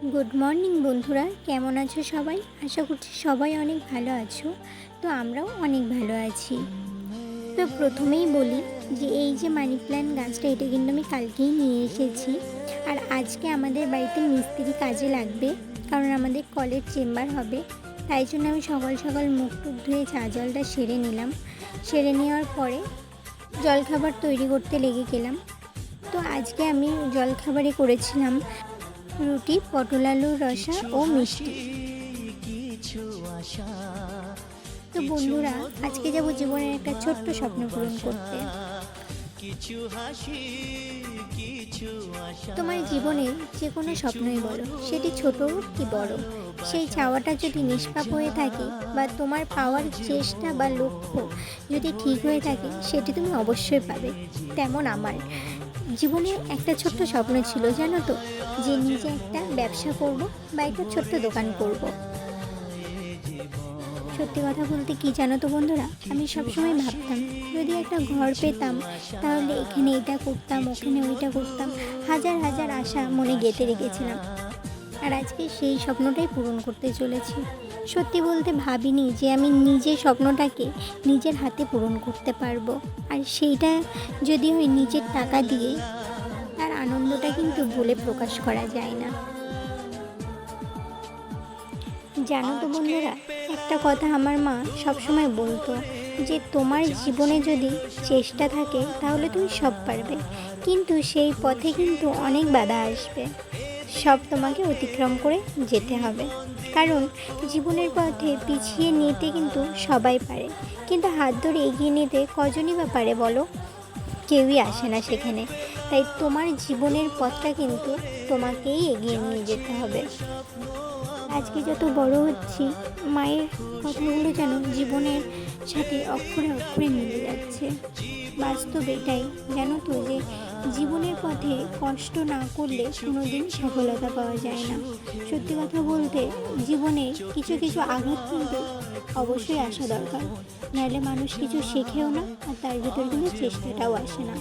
Good morning বন্ধুরা। কেমন আছো সবাই? আশা করছি সবাই অনেক ভালো আছো। তো আমরাও অনেক ভালো আছি। তো প্রথমেই বলি যে, এই যে মানি প্ল্যান্ট গাছটা, এটা কিন্তু আমি কালকেই নিয়ে এসেছি। আর আজকে আমাদের বাড়িতে মিস্ত্রি কাজে লাগবে, কারণ আমাদের কলের চেম্বার হবে। তাই জন্য আমি সকাল সকাল মুখ টুক ধুয়ে চা জলটা সেরে নিলাম। সেরে নেওয়ার পরে জলখাবার তৈরি করতে লেগে গেলাম। তো আজকে আমি জলখাবারে করেছিলাম। রুটি পটল আলুর রসা ও মিষ্টি। তো বন্ধুরা আজকে যাব জীবনের একটা ছোট্ট স্বপ্ন পূরণ করতে। তোমার জীবনে যে কোনো স্বপ্নই বলো সেটি ছোট কি বড়? সেই চাওয়াটা যদি নিষ্পাপ হয়ে থাকে বা তোমার পাওয়ার চেষ্টা বা লক্ষ্য যদি ঠিক হয়ে থাকে সেটি তুমি অবশ্যই পাবে। তেমন আমার। জীবনে একটা ছোট্ট স্বপ্ন ছিল, জানো তো? যে নিজে একটা ব্যবসা করব বা একটা ছোট্ট দোকান করব। সত্যি কথা বলতে কি জানো তো বন্ধুরা? আমি সবসময় ভাবতাম, যদি একটা ঘর পেতাম, তাহলে এখানে এটা করতাম, ওখানে ওইটা করতাম, হাজার হাজার আশা মনে গেঁথে রেখেছিলাম। আর আজকে সেই স্বপ্নটাই পূরণ করতে চলেছি। সত্যি বলতে ভাবিনি যে আমি নিজের স্বপ্নটাকে নিজের হাতে পূরণ করতে পারব। আর সেইটা যদি হয় নিজের টাকা দিয়ে, তার আনন্দটা কিন্তু বলে প্রকাশ করা যায় না। জানো তো বন্ধুরা, একটা কথা আমার মা সবসময় বলতো যে তোমার জীবনে যদি চেষ্টা থাকে, তাহলে তুমি সব পারবে। কিন্তু সেই পথে কিন্তু অনেক বাধা আসবে। সব তোমাকে অতিক্রম করে যেতে হবে। কারণ জীবনের পথে পিছিয়ে নিতে কিন্তু সবাই পারে। কিন্তু হাত ধরে এগিয়ে নিতে কজনই বা পারে বলো? কেউই আসে না সেখানে। তাই তোমার জীবনের পথটা কিন্তু তোমাকেই এগিয়ে নিয়ে যেতে হবে। আজকে যত বড় হচ্ছি, মায়ের কথাগুলো যেন জীবনের সাথে অক্ষরে অক্ষরে মিলে যাচ্ছে। বাস্তব এটাই, জানো তো যে জীবনের পথে কষ্ট না করলে কোনো দিন সফলতা পাওয়া যায় না। সত্যি কথা বলতে, জীবনে কিছু কিছু আঘাত কিন্তু অবশ্যই আসা দরকার। নাহলে মানুষ কিছু শেখেও না, আর তার ভিতর কিন্তু চেষ্টাটাও আসে না।